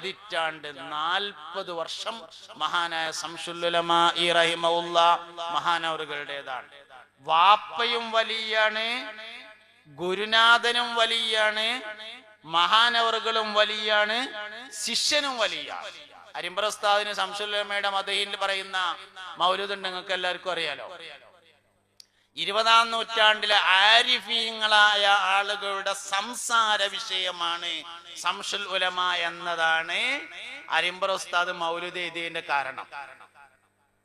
പതിറ്റാണ്ട് നാൽപ്പത് വർഷം മഹാനായ സംഷുല്ലുലമാ ഈ റഹിമുള്ള മഹാനവറുകളുടേതാണ്. വാപ്പയും വലിയാണ് ഗുരുനാഥനും വലിയാണ് മഹാനവറുകളും വലിയാണ് ശിഷ്യനും വലിയാണ്. അരിമ്പ്രസ്താദിന് സംശുല്ലമ്മയുടെ മതയിൽ പറയുന്ന മൗലൂദുണ്ട് നിങ്ങൾക്ക് എല്ലാവർക്കും അറിയാലോ. ഇരുപതാം നൂറ്റാണ്ടിലെ ആരിഫീങ്ങളായ ആളുകളുടെ സംസാര വിഷയമാണ് സംഷുൽ ഉലമ എന്നതാണ്. അരിമ്പർ ഉസ്താദ് മൗലുദ് എഴുതിയതിന്റെ കാരണം.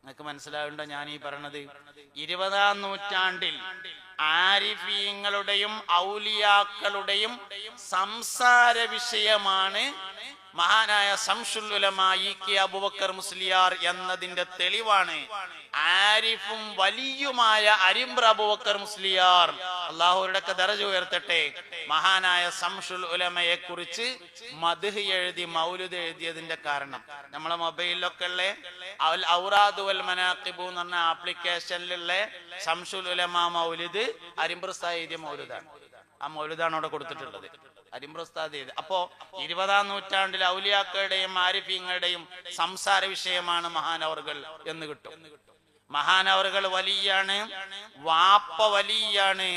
നിങ്ങൾക്ക് മനസ്സിലാവുണ്ടോ ഞാൻ ഈ പറഞ്ഞത്? ഇരുപതാം നൂറ്റാണ്ടിൽ ആരിഫീങ്ങളുടെയും ഔലിയാക്കളുടെയും സംസാര വിഷയമാണ് മഹാനായ സംഷുല്ലുലമായി കെ അബുബക്കർ മുസ്ലിയാർ എന്നതിന്റെ തെളിവാണ്. ആരിഫും വലിയുമായ അരിമ്പ്ര അബുബക്കർ മുസ്ലിയാർ. അള്ളാഹുരുടെ ദറജ ഉയർത്തട്ടെ. മഹാനായ സംഷുൽ ഉലമയെ കുറിച്ച് മധുഹ് എഴുതി മൗലുദ് എഴുതിയതിന്റെ കാരണം. നമ്മളെ മൊബൈലിലൊക്കെ ഉള്ള ഔറാദ് വൽ മനാഖിബു എന്ന് പറഞ്ഞ ആപ്ലിക്കേഷനിലുള്ള സംഷുൽ ഉലമ മൗലിദ് അരിമ്പ്ര എഴുതിയ മൗലുദാണ്. ആ മൗലുദാണ് അവിടെ കൊടുത്തിട്ടുള്ളത്. അരിമ്പ്രസ്താദ് ചെയ്ത് അപ്പോ ഇരുപതാം നൂറ്റാണ്ടിൽ ഔലിയാക്കളുടെയും ആരിഫീങ്ങളുടെയും സംസാര വിഷയമാണ് മഹാനവറുകൾ എന്ന് കിട്ടും. മഹാനവറുകൾ വലിയാണ് വാപ്പ വലിയാണ്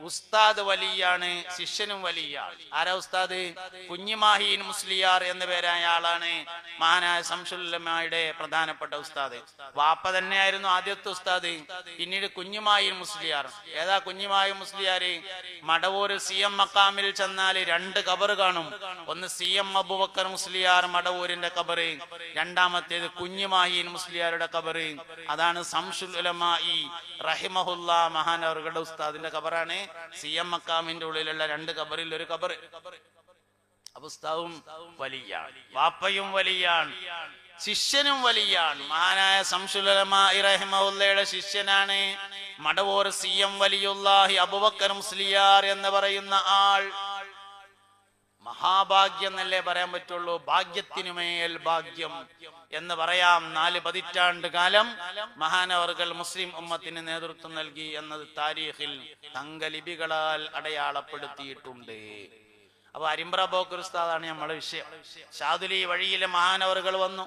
ഉസ്താദ് വലിയാണ് ശിഷ്യനും വലിയാണ് ആരാ ഉസ്താദ്? കുഞ്ഞിമാഹീൻ മുസ്ലിയാർ എന്ന പേരായ ആളാണ് മഹാനായ സംഷുല്ലമ്മയുടെ പ്രധാനപ്പെട്ട ഉസ്താദ്. വാപ്പ തന്നെയായിരുന്നു ആദ്യത്തെ ഉസ്താദ്. പിന്നീട് കുഞ്ഞിമാഹീൻ മുസ്ലിയാർ. ഏതാ കുഞ്ഞുമായി മുസ്ലിയാര് മടവൂർ സി എം മക്കാമിൽ ചെന്നാൽ രണ്ട് കബർ കാണും. ഒന്ന് സി എം അബുബക്കർ മുസ്ലിയാർ മടവൂരിന്റെ കബറ് രണ്ടാമത്തേത് കുഞ്ഞിമാഹീൻ മുസ്ലിയാരുടെ കബറ് അതാണ് സംഷുൽ ഉലമായി റഹിമഹുല്ല മഹാനവറുകളുടെ ഉസ്താദിന്റെ കബറാണ് സി എം മക്കാമിന്റെ ഉള്ളിലുള്ള രണ്ട് കബറിൽ ഒരു കബറ് വലിയാണ്. വാപ്പയും വലിയാണ്. ശിഷ്യനും വലിയാണ്. മഹാനായ സംഷുലമായി ശിഷ്യനാണ്. മടവോർ സി എം വലിയുല്ലാഹി അബുബക്കർ മുസ്ലിയാർ എന്ന് പറയുന്ന ആൾ. മഹാഭാഗ്യം എന്നല്ലേ പറയാൻ പറ്റുള്ളൂ. ഭാഗ്യത്തിനുമേൽ ഭാഗ്യം എന്ന് പറയാം. നാല് പതിറ്റാണ്ട് കാലം മഹാനവർകൾ മുസ്ലിം ഉമ്മത്തിന് നേതൃത്വം നൽകി എന്നത് താരീഖിൽ തങ്കലിപികളാൽ അടയാളപ്പെടുത്തിയിട്ടുണ്ട്. അപ്പൊ അരിമ്പ്ര ബോക്രിസ്താദാണ് നമ്മളെ വിഷയം. ഷാദുലി വഴിയിലെ മഹാനവറുകൾ വന്നു.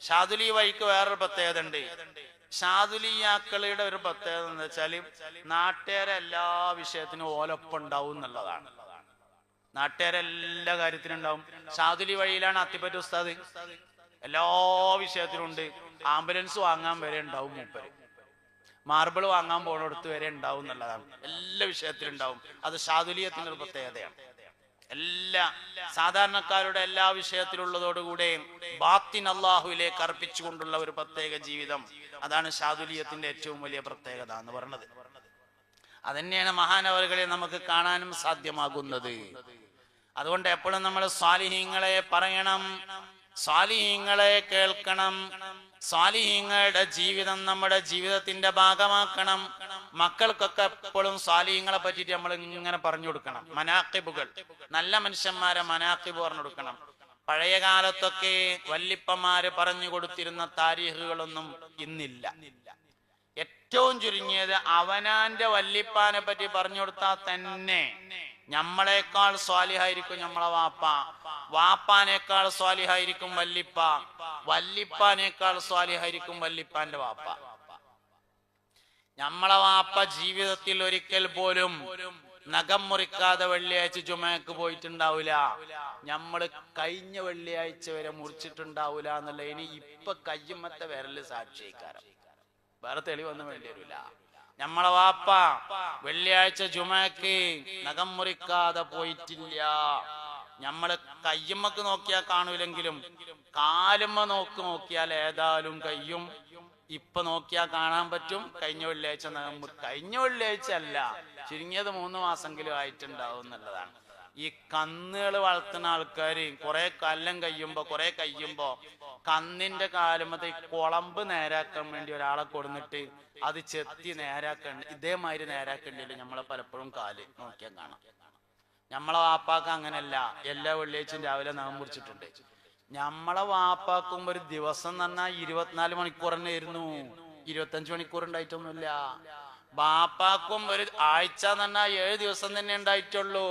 ഷാദുലി വഴിക്ക് വേറൊരു പ്രത്യേകത ഉണ്ട്. ഷാദുലിയാക്കളുടെ ഒരു പ്രത്യേകത എന്ന് വെച്ചാൽ നാട്ടുകാരെ എല്ലാ വിഷയത്തിനും ഓലൊപ്പം ഉണ്ടാവും എന്നുള്ളതാണ്. നാട്ടുകാരെ കാര്യത്തിനുണ്ടാവും ഷാദുലി വഴിയിലാണ് അത്തിപ്പറ്റ ഉസ്താദ്. എല്ലാ വിഷയത്തിലും ഉണ്ട് ആംബുലൻസ് വാങ്ങാൻ വരെ ഉണ്ടാവും മൂപ്പര്. മാർബിൾ വാങ്ങാൻ പോണടുത്ത് വരെ ഉണ്ടാവും എന്നുള്ളതാണ്. എല്ലാ വിഷയത്തിലും ഉണ്ടാവും അത് ഷാദുലിയത്തിന്റെ ഒരു പ്രത്യേകതയാണ്. എല്ലാ സാധാരണക്കാരുടെ എല്ലാ വിഷയത്തിലുള്ളതോടുകൂടെ ബാത്തിൻ അള്ളാഹുവിലേക്ക് അർപ്പിച്ചുകൊണ്ടുള്ള ഒരു പ്രത്യേക ജീവിതം. അതാണ് ഷാദുലിയത്തിന്റെ ഏറ്റവും വലിയ പ്രത്യേകത എന്ന് പറഞ്ഞത് അതന്നെയാണ് മഹാനവറുകളെ നമുക്ക് കാണാനും സാധ്യമാകുന്നത്. അതുകൊണ്ട് എപ്പോഴും നമ്മൾ സ്വാലിഹീങ്ങളെ പറയണം സ്വാലിഹീങ്ങളെ കേൾക്കണം സ്വാലിഹീങ്ങളുടെ ജീവിതം നമ്മുടെ ജീവിതത്തിന്റെ ഭാഗമാക്കണം. മക്കൾക്കൊക്കെ എപ്പോഴും സ്വാലിഹീങ്ങളെ പറ്റിയിട്ട് നമ്മൾ ഇങ്ങനെ പറഞ്ഞു കൊടുക്കണം. മനാക്കിബുകൾ നല്ല മനുഷ്യന്മാരെ മനാക്കിബ് പറഞ്ഞു കൊടുക്കണം. പഴയ കാലത്തൊക്കെ വല്ലിപ്പന്മാര് പറഞ്ഞു കൊടുത്തിരുന്ന താരീഹുകളൊന്നും ഇന്നില്ല. ഏറ്റവും ചുരുങ്ങിയത് അവനാന്റെ വല്ലിപ്പാനെ പറ്റി പറഞ്ഞു കൊടുത്താൽ തന്നെ. നമ്മളെക്കാൾ സ്വാലിഹായിരിക്കും നമ്മളെ വാപ്പ. വാപ്പാനേക്കാൾ സ്വാലിഹായിരിക്കും വല്ലിപ്പ. വല്ലിപ്പാനേക്കാൾ സ്വാലിഹായിരിക്കും വല്ലിപ്പാന്റെ വാപ്പ. നമ്മളെ വാപ്പ ജീവിതത്തിൽ ഒരിക്കൽ പോലും നഖം മുറിക്കാതെ വെള്ളിയാഴ്ച ചുമക്ക് പോയിട്ടുണ്ടാവില്ല നമ്മൾ കഴിഞ്ഞ വെള്ളിയാഴ്ച വരെ മുറിച്ചിട്ടുണ്ടാവില്ല എന്നുള്ള ഇനി ഇപ്പൊ കയ്യുമ്മത്തെ വിരൽ സാക്ഷിക്കാരം വേറെ തെളിവ് ഒന്നും വേണ്ടി വരില്ല നമ്മളെ വാപ്പ വെള്ളിയാഴ്ച ജുമക്ക് നഖം മുറിക്കാതെ പോയിട്ടില്ല. നമ്മൾ കയ്യമ്മക്ക് നോക്കിയാൽ കാണൂലെങ്കിലും കാലുമ്മ നോക്ക് നോക്കിയാൽ ഏതായാലും കയ്യും ഇപ്പൊ നോക്കിയാൽ കാണാൻ പറ്റും. കഴിഞ്ഞ വെള്ളിയാഴ്ച നഖം കഴിഞ്ഞ വെള്ളിയാഴ്ച അല്ല. ചുരുങ്ങിയത് മൂന്ന് മാസമെങ്കിലും ആയിട്ടുണ്ടാവും എന്നുള്ളതാണ്. ഈ കന്നുകൾ വളർത്തുന്ന ആൾക്കാർ കുറെ കല്ലം കയ്യുമ്പോ കുറെ കഴിയുമ്പോ കന്നിന്റെ കാലുമത്തെ കുളമ്പ് നേരാക്കാൻ വേണ്ടി ഒരാളെ കൊടുന്നിട്ട് അത് ചെത്തി നേരാക്കണ്ട. ഇതേമാതിരി നേരാക്കേണ്ടില്ല നമ്മളെ പലപ്പോഴും കാൽ. നോക്കിയാൽ കാണാം. നമ്മളെ വാപ്പാക്ക് അങ്ങനല്ല. എല്ലാ വെള്ളിയാഴ്ചയും രാവിലെ നാം മുറിച്ചിട്ടുണ്ട് നമ്മളെ വാപ്പാക്കുമ്പോ ഒരു ദിവസം പറഞ്ഞാൽ ഇരുപത്തിനാല് മണിക്കൂർ തന്നെ ആയിരുന്നു. ഇരുപത്തഞ്ച് മണിക്കൂർ ഉണ്ടായിട്ടൊന്നുമില്ല. ബാപ്പാക്കും ഒരു ആഴ്ച പറഞ്ഞാൽ ഏഴ് ദിവസം തന്നെ ഉണ്ടായിട്ടുള്ളൂ.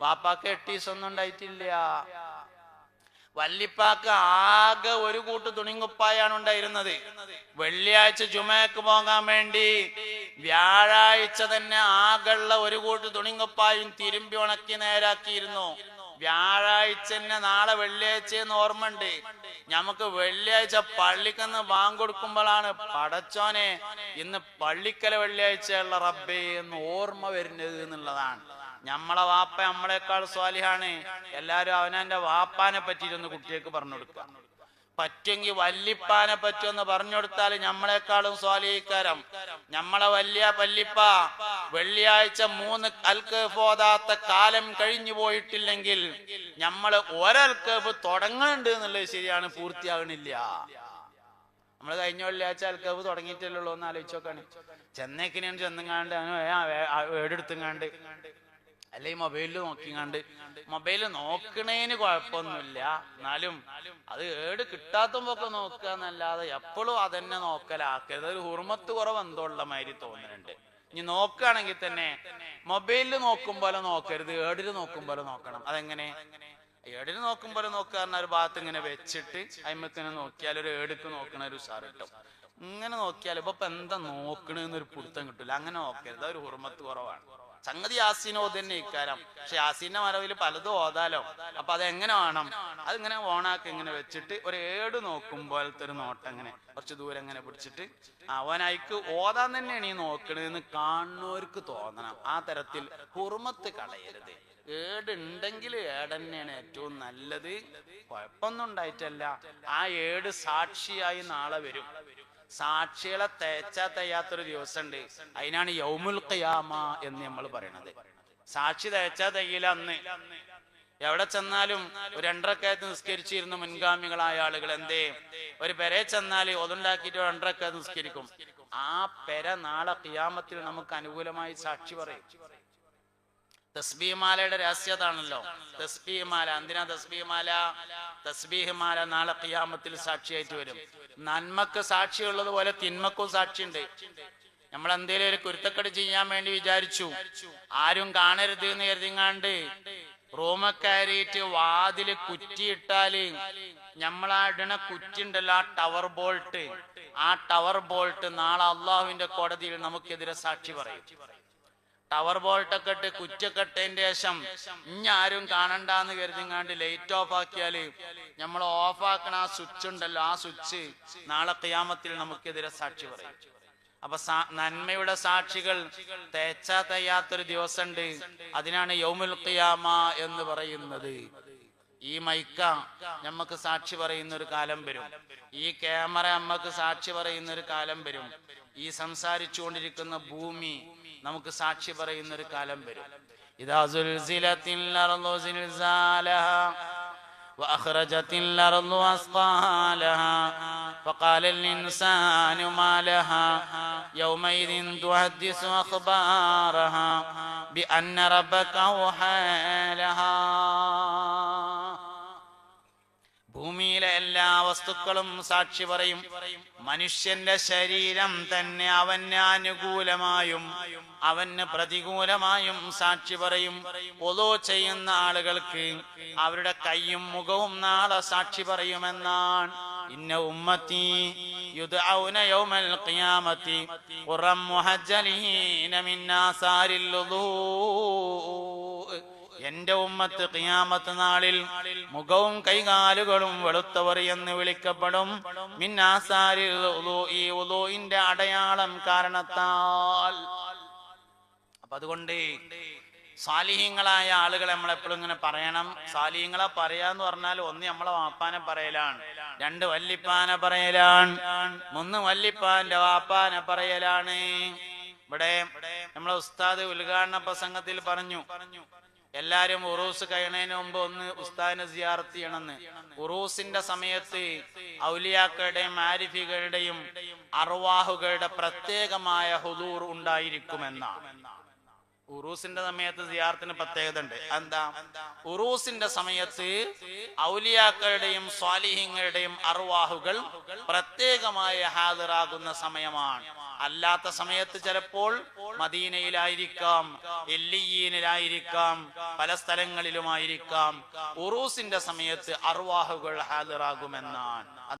വാപ്പാക്ക് എട്ട് ദിവസം ഒന്നും ഉണ്ടായിട്ടില്ല. വല്ലിപ്പാക്ക് ആകെ ഒരു കൂട്ട് തുണിങ്കുപ്പായാണ് ഉണ്ടായിരുന്നത്. വെള്ളിയാഴ്ച ജുമയ്ക്ക് പോകാൻ വേണ്ടി വ്യാഴാഴ്ച തന്നെ ആകെയുള്ള ഒരു കൂട്ട് തുണിങ്കുപ്പായും തിരുമ്പി ഉണക്കി നേരാക്കിയിരുന്നു. വ്യാഴാഴ്ച തന്നെ നാളെ വെള്ളിയാഴ്ച എന്ന് ഓർമ്മയുണ്ട്. നമുക്ക് വെള്ളിയാഴ്ച പള്ളിക്കന്ന് ബാങ്ക് കൊടുക്കുമ്പോഴാണ് പടച്ചോനെ ഇന്ന് പള്ളിക്കല വെള്ളിയാഴ്ചയുള്ള റബ്ബേ എന്ന് ഓർമ്മ വരുന്നത് എന്നുള്ളതാണ്. നമ്മളെ വാപ്പ നമ്മളെക്കാൾ സ്വാലിഹാണ്. എല്ലാരും അവനവന്റെ വാപ്പാനെ പറ്റിയിട്ടൊന്ന് കുട്ടികൾക്ക് പറഞ്ഞു കൊടുക്കുക. പറ്റുമെങ്കിൽ വല്ലിപ്പാനെ പറ്റുമെന്ന് പറഞ്ഞു കൊടുത്താൽ നമ്മളെക്കാളും സ്വാലിഹിക്കാരം. നമ്മളെ വല്യ പല്ലിപ്പ വെള്ളിയാഴ്ച മൂന്ന് അൽക്കഫോതാത്ത കാലം കഴിഞ്ഞു പോയിട്ടില്ലെങ്കിൽ നമ്മൾ ഒരൽക്കേഫ് തുടങ്ങുന്നുണ്ട് എന്നുള്ളത് ശരിയാണ് പൂർത്തിയാകണില്ല. നമ്മൾ കഴിഞ്ഞ വെള്ളിയാഴ്ച അൽക്കേഫ് തുടങ്ങിയിട്ടില്ലല്ലോ എന്ന് ആലോചിച്ചോക്കാണ് ചെന്നൈക്കിനെയാണ് ചെന്നുങ്ങാണ്ട് അവന് ഏടെടുത്തുങ്ങാണ്ട്. അല്ലെ മൊബൈലിൽ നോക്കിങ്ങാണ്ട് മൊബൈൽ നോക്കണേന് കുഴപ്പമൊന്നുമില്ല. എന്നാലും അത് ഏട് കിട്ടാത്തുമ്പോക്കെ നോക്കുക എന്നല്ലാതെ എപ്പോഴും അതന്നെ നോക്കലാക്കരുത്. ഒരു ഹുർമത്ത് കുറവ് എന്തോ ഉള്ള മാതിരി തോന്നുന്നുണ്ട് ഇനി നോക്കുകയാണെങ്കിൽ തന്നെ മൊബൈലിൽ നോക്കും പോലെ നോക്കരുത്. ഏടിൽ നോക്കും പോലെ നോക്കണം. അതെങ്ങനെ? ഏടിന് നോക്കും പോലെ പറഞ്ഞാൽ ഒരു ഭാഗത്ത് ഇങ്ങനെ വെച്ചിട്ട് അയിമത്തിനെ നോക്കിയാൽ ഒരു ഏടുക്ക് നോക്കണ ഒരു ഉഷാർ കിട്ടും. ഇങ്ങനെ നോക്കിയാൽ ഇപ്പൊ എന്താ നോക്കണെന്നൊരു പിടുത്തം കിട്ടില്ല അങ്ങനെ നോക്കരുത്. ഒരു ഹുർമത്ത് കുറവാണ്. സംഗതി യാസീനോ തന്നെ ഇക്കാരം പക്ഷെ യാസീന്റെ മറവിൽ പലതും ഓതാലോ. അപ്പൊ അത് എങ്ങനെ വേണം? അതിങ്ങനെ ഓണാക്കി ഇങ്ങനെ വെച്ചിട്ട് ഒരു ഏട് നോക്കും ഒരു നോട്ടം ഇങ്ങനെ കുറച്ച് ദൂരം ഇങ്ങനെ പിടിച്ചിട്ട് അവനായിക്ക് ഓതാൻ തന്നെയാണ് ഈ നോക്കണതെന്ന് കാണുന്നവർക്ക് തോന്നണം. ആ തരത്തിൽ കുറുമത്ത് കളയരുത്. ഏട് ഉണ്ടെങ്കിൽ ഏട് ഏറ്റവും നല്ലത്. കുഴപ്പമൊന്നും ഉണ്ടായിട്ടല്ല. ആ ഏട് സാക്ഷിയായി നാളെ വരും. സാക്ഷികളെ തേച്ചാ തയ്യാത്തൊരു ദിവസമുണ്ട്. അതിനാണ് യൗമുൽ ഖിയാമ എന്ന് നമ്മൾ പറയണത്. സാക്ഷി തേച്ചാ തയ്യില അന്ന്. എവിടെ ചെന്നാലും ഒരു രണ്ടരക്കയത്ത് നിസ്കരിച്ചിരുന്ന മുൻഗാമികളായ ആളുകൾ എന്തേ? ഒരു പെരെ ചെന്നാൽ ഒതുണ്ടാക്കിയിട്ട് രണ്ടരക്കായത്ത് നിസ്കരിക്കും. ആ പെര നാളെ ഖിയാമത്തിൽ നമുക്ക് അനുകൂലമായി സാക്ഷി പറയും. തസ്ബിമാലയുടെ രഹസ്യതാണല്ലോ തസ്ബിമാല എന്തിനാ തസ്ബീമാല തസ്ബീഹ്മാല നാളെ ഖിയാമത്തിൽ സാക്ഷിയായിട്ട് വരും. നന്മക്ക് സാക്ഷിയുള്ളത് പോലെ തിന്മക്കും സാക്ഷിയുണ്ട്. നമ്മൾ എന്തേലും ഒരു കുരുത്തക്കടി ചെയ്യാൻ വേണ്ടി വിചാരിച്ചു. ആരും കാണരുത് എന്ന് കരുതിങ്ങാണ്ട് റൂമക്കയറിയിട്ട് വാതിൽ കുറ്റിയിട്ടാൽ നമ്മളാ ഇടണ കുറ്റിണ്ടല്ലോ ആ ടവർ ബോൾട്ട്. ആ ടവർ ബോൾട്ട് നാളെ അള്ളാഹുവിന്റെ കോടതിയിൽ നമുക്കെതിരെ സാക്ഷി പറയും. ടവർ ബോൾട്ടൊക്കെ ഇട്ട് കുറ്റൊക്കെ ഇട്ടതിന്റെ ശേഷം ആരും കാണണ്ടെന്ന് കരുതിങ്ങാണ്ട് ലൈറ്റ് ഓഫ് ആക്കിയാൽ നമ്മൾ ഓഫ് ആക്കണ ആ സ്വിച്ച് ഉണ്ടല്ലോ ആ സ്വിച്ച് നാളെ കയാമത്തിൽ നമുക്കെതിരെ സാക്ഷി പറയും. അപ്പൊ നന്മയുടെ സാക്ഷികൾ തേച്ചാ തയ്യാത്തൊരു ദിവസമുണ്ട് അതിനാണ് യൗമുൽ ഖിയാമ എന്ന് പറയുന്നത്. ഈ മൈക്ക നമുക്ക് സാക്ഷി പറയുന്ന ഒരു കാലം വരും. ഈ ക്യാമറ നമ്മക്ക് സാക്ഷി പറയുന്ന ഒരു കാലം വരും. ഈ സംസാരിച്ചുകൊണ്ടിരിക്കുന്ന ഭൂമി നമുക്ക് സാക്ഷി പറയുന്ന ഒരു കാലം വരും ഇതാ സുൽസിലത്തിൽ അർളു സിൽസാലഹാ وأخرجت الأرض أثقالها فقال الإنسان ما لها يومئذ تحدث أخبارها بأن ربك أوحى لها ഭൂമിയിലെ എല്ലാ വസ്തുക്കളും സാക്ഷി പറയും മനുഷ്യന്റെ ശരീരം തന്നെ അവന് അനുകൂലമായും അവന് പ്രതികൂലമായും സാക്ഷി പറയും. ഒലോ ചെയ്യുന്ന ആളുകൾക്ക് അവരുടെ കൈയും മുഖവും നാളെ സാക്ഷി പറയുമെന്നാണ്. ഇന്ന ഉമ്മത്തി എന്റെ ഉമ്മത്ത് കിയാമത്ത് നാളിൽ മുഖവും കൈകാലുകളും വെളുത്തവർ എന്ന് വിളിക്കപ്പെടും. മിന്നാസാരിൽ ഈ ഉദോയിന്റെ അടയാളം കാരണത്താൽ അപ്പൊ അതുകൊണ്ട് സാലിഹ്യങ്ങളായ ആളുകളെ നമ്മളെപ്പോഴും ഇങ്ങനെ പറയണം. സാലിഹ്യങ്ങളെ പറയാന്ന് പറഞ്ഞാൽ ഒന്ന് നമ്മളെ വാപ്പാനെ പറയലാണ്. രണ്ട് വല്ലിപ്പാനെ പറയലാണ്. മൂന്ന് വല്ലിപ്പാന്റെ വാപ്പാനെ പറയലാണ്. ഇവിടെ നമ്മളെ ഉസ്താദ് ഉദ്ഘാടന പ്രസംഗത്തിൽ പറഞ്ഞു എല്ലാരും ഉറൂസ് കഴിയണതിന് മുമ്പ് ഒന്ന് ഉസ്താദിനെ സിയാർത്ത് ചെയ്യണമെന്ന്. ഉറൂസിന്റെ സമയത്ത് ഔലിയാക്കളുടെയും ആരിഫികളുടെയും അർവാഹുകളുടെ പ്രത്യേകമായ ഹുദൂർ ഉണ്ടായിരിക്കുമെന്നാണ്. ഉറൂസിന്റെ സമയത്ത് സിയാർത്തിന് പ്രത്യേകത ഉണ്ട് എന്താ ഉറൂസിന്റെ സമയത്ത് ഔലിയാക്കളുടെയും സ്വാലിഹിങ്ങളുടെയും അറുവാഹുകൾ പ്രത്യേകമായി ഹാജരാകുന്ന സമയമാണ്. അല്ലാത്ത സമയത്ത് ചിലപ്പോൾ മദീനയിലായിരിക്കാം എല്ലിയീനിലായിരിക്കാം പല സ്ഥലങ്ങളിലുമായിരിക്കാം. ഉറൂസിന്റെ സമയത്ത് അറുവാഹുകൾ ഹാജരാകുമെന്നാണ്.